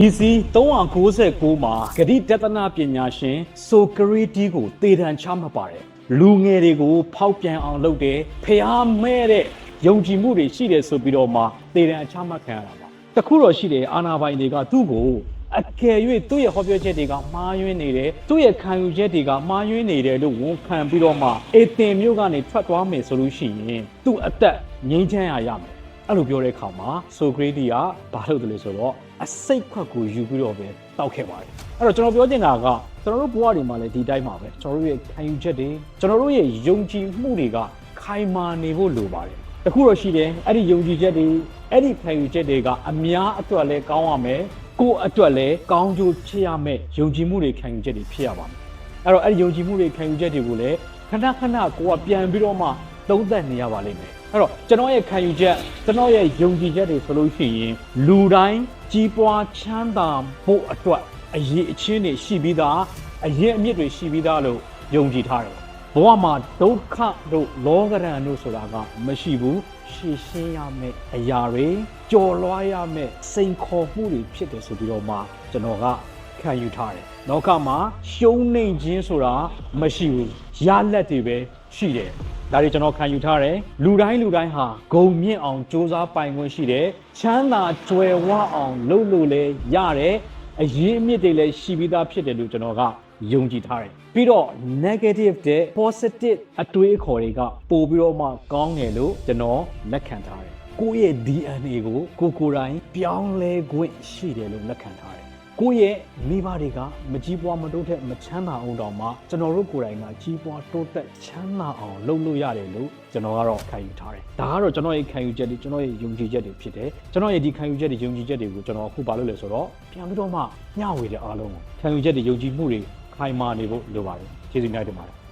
BC 396မှာဂတိတသနာပညာရှင်ဆိုကရီတီကိုတေတံချမှတ်ပါတယ်လူငယ်တွေကို ဖောက်ပြန်အောင်လုပ်တယ်ဖျားမဲ့တဲ့ယုံကြည်မှုတွေရှိတယ်ဆိုပြီးတော့မှတေတံချမှတ်ခံရတာပါတခုတော့ရှိတယ်အာနာပိုင်တွေကသူ့ကိုအကယ်၍သူ့ရဲ့ဟောပြောချက်တွေကမှားယွင်းနေတယ်သူ့ရဲ့ခံယူချက်တွေကမှားယွင်းနေတယ်လို့ဝန်ခံပြီးတော့မှအေသင်မျိုးကနေထွက်သွားမယ်ဆိုလို့ရှိရင်သူ့အသက်ငြိမ်းချမ်းရရမယ် အဲ့လိုပြောတဲ့အခါမှာဆိုကရီတီကဘာလုပ်တယ်လဲဆိုတော့အစိတ်ခွက်ကိုယူပြီးတော့ပဲတောက်ခဲ့ပါတယ်အဲ့တော့ကျွန်တော်ပြောချင်တာကကျွန်တော်တို့ဘဝတွေမှာလည်းဒီတိုင်းပါပဲကျွန်တော်တို့ရဲ့ခံယူချက်တွေကျွန်တော်တို့ရဲ့ယုံကြည်မှုတွေကခိုင်မာနေဖို့လိုပါတယ်တခုတော့ရှိတယ်အဲ့ဒီယုံကြည်ချက်တွေအဲ့ဒီခံယူချက်တွေကအများအတွက်လည်းကောင်းရမယ်ကိုယ့်အတွက်လည်းကောင်းကျိုးဖြစ်ရမယ်ယုံကြည်မှုတွေခံယူချက်တွေဖြစ်ရပါမယ်အဲ့တော့အဲ့ဒီယုံကြည်မှုတွေခံယူချက်တွေကိုလည်းခဏခဏကိုကပြန်ပြီးတော့မှ သုံးသပ်နေရပါလိမ့်မယ်အဲ့တော့ကျွန်တော်ရဲ့ခံယူချက်ကျွန်တော်ရဲ့ယုံကြည်ချက်တွေဆိုလို့ရှိရင်လူတိုင်းကြီးပွားချမ်းသာဖို့အတွက်အရေးအချင်းတွေရှိပြီးသားအရင်အမြစ်တွေရှိပြီးသားလို့ယုံကြည်ထားတယ်ဘဝမှာဒုက္ခတို့လောကရန်တို့ဆိုတာကမရှိဘူးရှေ့ရှင်းရမယ့်အရာတွေကြော်လွှားရမယ့်စိန်ခေါ်မှုတွေဖြစ်တယ်ဆိုပြီးတော့မှကျွန်တော်က ခံယူထားတယ်။နောကမှာရှုံးနှိမ်ခြင်းဆိုတာမရှိဘူး။ရလက်တွေပဲရှိတယ်။ဒါတွေကျွန်တော်ခံယူထားတယ်။လူတိုင်းလူတိုင်းဟာဂုံမြင့်အောင်စ조사ပိုင်ခွင့်ရှိတယ်။ချမ်းသာကြွယ်ဝအောင်လုပ်လို့လည်းရတယ်။အရေးအမြစ်တွေလည်းရှိပြီးသားဖြစ်တယ်လို့ကျွန်တော်ကယုံကြည်ထားတယ်။ပြီးတော့ negative တဲ့ positive အတွေးအခေါ်တွေကပို့ပြီးတော့မှကောင်းတယ်လို့ကျွန်တော်လက်ခံထားတယ်။ကိုယ့်ရဲ့ DNA ကိုကိုယ်ကိုယ်တိုင်ပြောင်းလဲခွင့်ရှိတယ်လို့လက်ခံထားတယ်။ ကိုယ့်ရဲ့မိဘတွေကမကြီးပွားမတိုးတက်မချမ်းသာအောင်တောင်မှကျွန်တော်တို့ကိုယ်တိုင်ကကြီးပွားတိုးတက်ချမ်းသာအောင်လုပ်လို့ရတယ်လို့ကျွန်တော်ကတော့ခံယူထားတယ်။ဒါကတော့ကျွန်တော်ရဲ့ခံယူချက်တွေကျွန်တော်ရဲ့ယုံကြည်ချက်တွေဖြစ်တယ်။ကျွန်တော်ရဲ့ဒီခံယူချက်တွေယုံကြည်ချက်တွေကိုကျွန်တော်အခုပါလို့လဲဆိုတော့ပြန်ပြီးတော့မှမျှဝေတဲ့အားလုံးကိုခံယူချက်တွေယုံကြည်မှုတွေခိုင်မာနေဖို့လိုပါတယ်။ကျေးဇူးများတင်ပါတယ်။